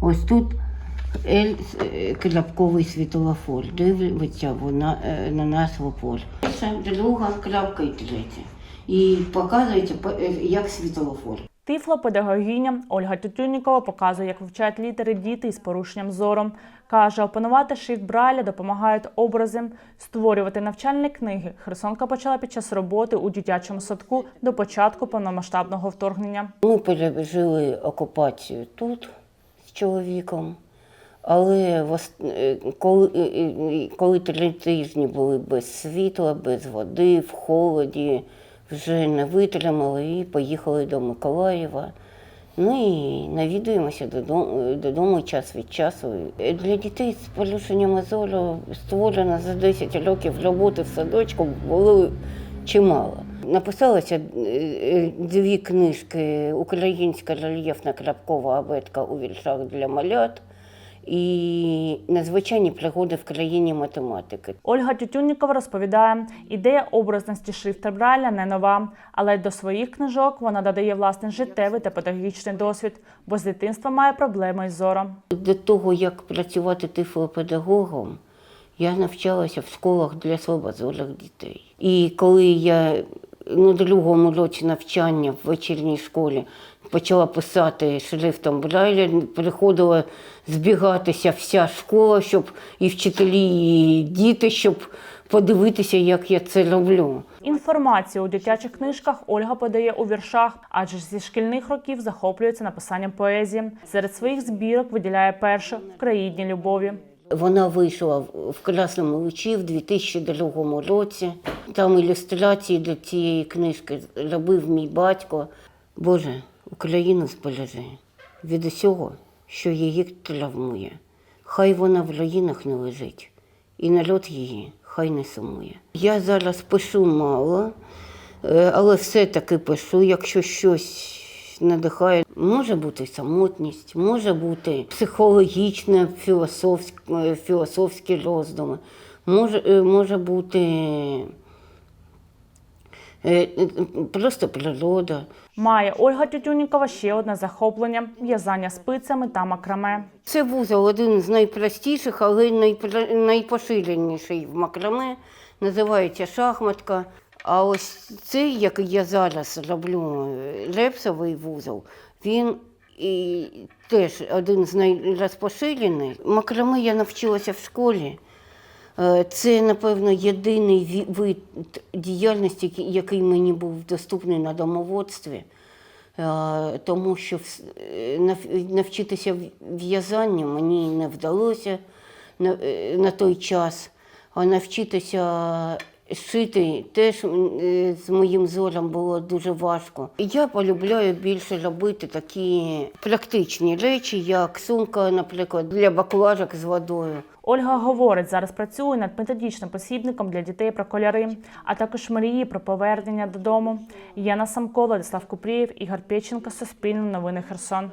Ось тут Ель е, кляпковий світлофор. Дивиться вона е, на нас в опор. Перша, друга кляпка і третя. І показується по- е, як світлофор. Тифлопедагогиня Ольга Тютюнікова показує, як вивчають літери діти із порушенням зору. Каже, опанувати шрифт Брайля допомагають образи, створювати навчальні книги. Херсонка почала під час роботи у дитячому садку до початку повномасштабного вторгнення. Ми пережили окупацію тут з чоловіком, але е, коли, е, е, коли три тижні були без світла, без води, в холоді, вже не витримали і поїхали до Миколаєва. Ну і навідуємося додому, додому час від часу. Для дітей з порушенням зору створено за 10 років роботи в садочку було чимало. Написалося е, е, дві книжки Українська рельєфна крапкова абетка у віршах для малят і надзвичайні пригоди в країні математики. Ольга Тютюннікова розповідає, ідея образності шрифта Брайля не нова, але до своїх книжок вона додає власний життєвий та педагогічний досвід, бо з дитинства має проблеми із зором. До того, як працювати тифлопедагогом, я навчалася в школах для слабозорих дітей. І коли я на другому році навчання в вечірній школі почала писати шрифтом Брайля, приходила збігатися вся школа, щоб і вчителі, і діти, щоб подивитися, як я це роблю. Інформацію у дитячих книжках Ольга подає у віршах, адже зі шкільних років захоплюється написанням поезії. Серед своїх збірок виділяє першу в країні любові. Вона вийшла в- в Красному лучі в 2002 році. Там ілюстрації до цієї книжки робив мій батько. Боже, Україну збережи від усього, що її травмує. Хай вона в руїнах не лежить, і народ її хай не сумує. Я зараз пишу мало, е, але все-таки пишу, якщо щось надихає. Може бути самотність, може бути психологічне, філософське, філософські роздуми, може, е, може бути е, е, просто природа. Має Ольга Тютюнікова ще одне захоплення в'язання спицями та макраме. Це вузол один з найпростіших, але найпоширеніший в макраме. Називається шахматка. А ось цей, який я зараз роблю, е, репсовий вузол, він і теж один з найрозпоширених. Макраме я навчилася в школі. Е, Це, напевно, єдиний вид діяльності, який- мені був доступний на домоводстві, Е, тому що е, нав- навчитися в'язанню мені не вдалося на той час, а навчитися шити теж е, з моїм зором було дуже важко. Я полюбляю більше робити такі практичні речі, як сумка, наприклад, для баклажок з водою. Ольга говорить, зараз працює над методичним посібником для дітей про кольори, а також мрії про повернення додому. Яна Самко, Владислав Купрієв, Ігор Печенко, Суспільне новини Херсон.